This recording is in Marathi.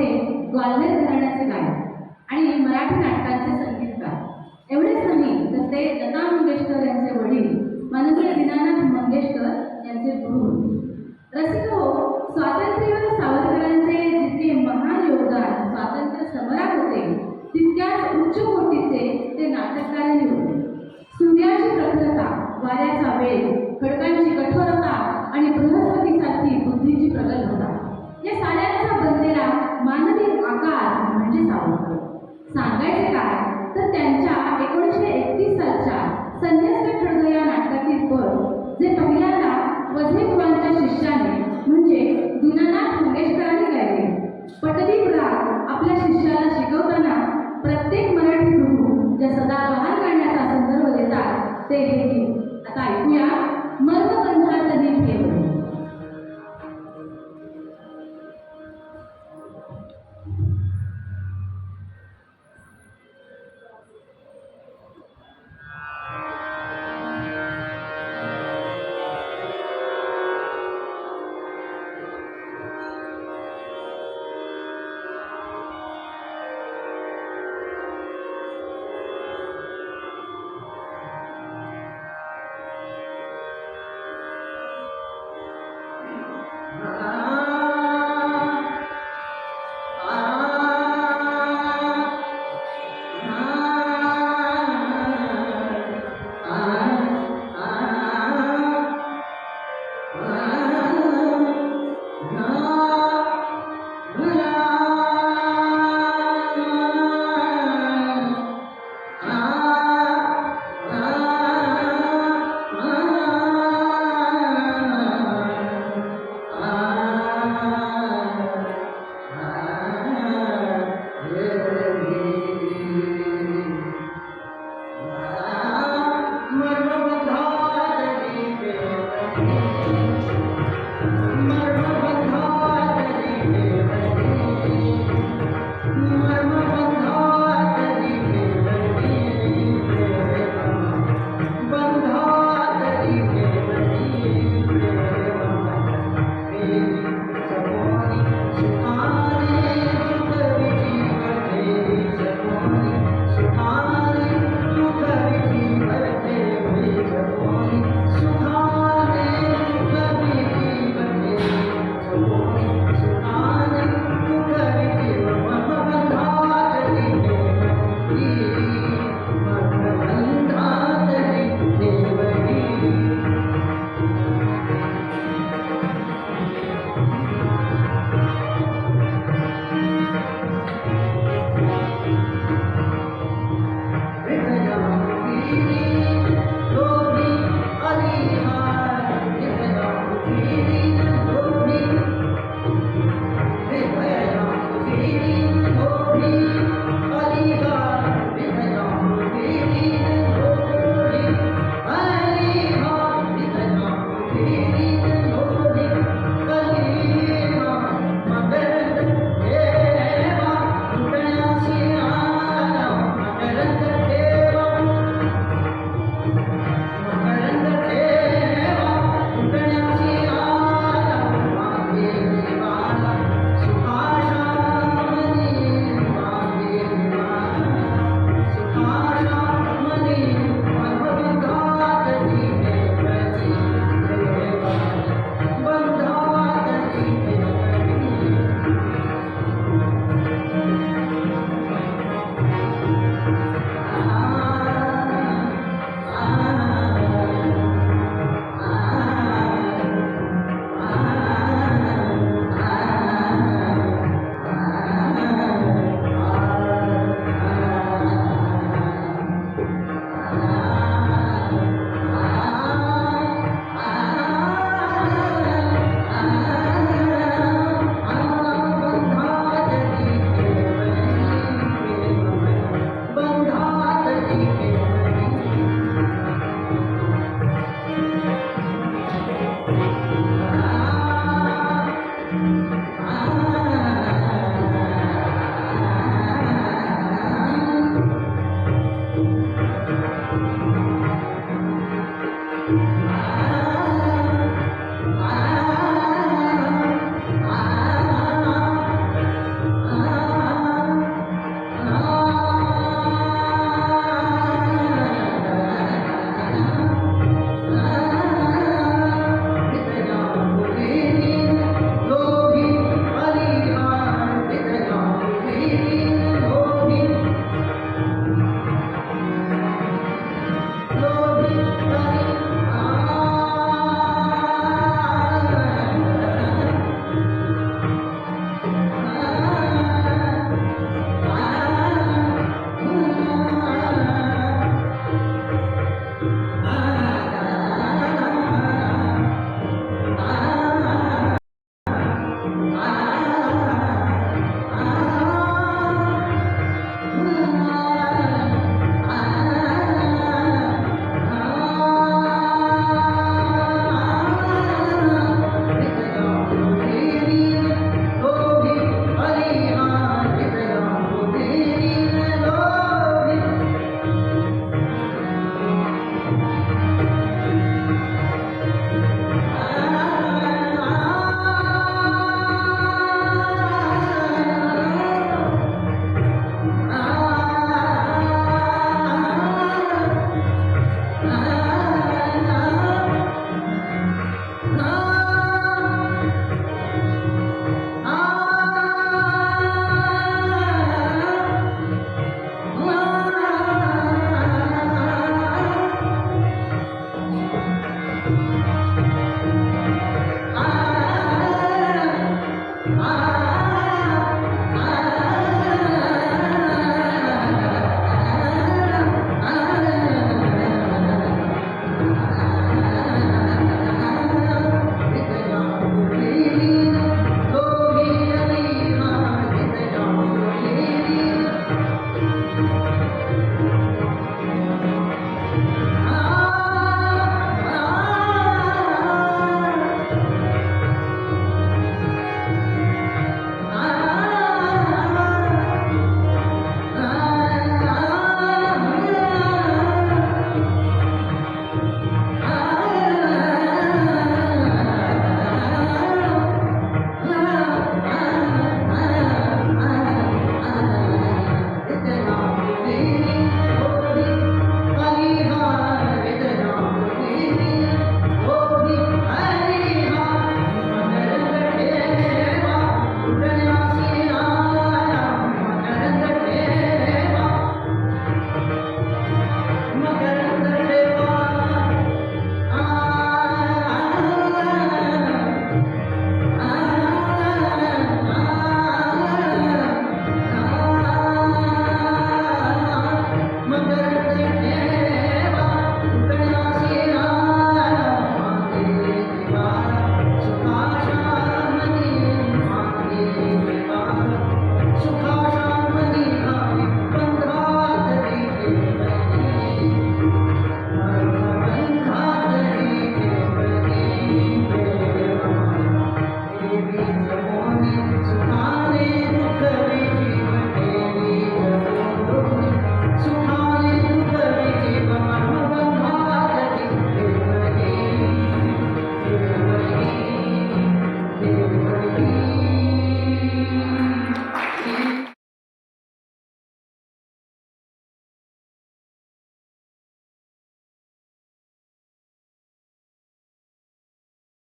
होते ग्वाल्हेर घराण्याचे गायक आणि मराठी नाटकांचे संगीतकार. एवढेच नाही तर ते लता मंगेशकर यांचे वडील मनोहर दिनानाथ मंगेशकर यांचे गुरु. रसिक हो स्वातंत्र्यवीर सावरकरांचे जितके महान योगदान स्वातंत्र्य समरात होते तितक्याच उच्च कोटीचे ते नाटककारही होते. सूर्याची प्रखरता वाऱ्याचा वेग खडकांची कठोरता आणि बृहस्पतीसारखी बुद्धीची प्रगल्भता या साऱ्या 我你们这小。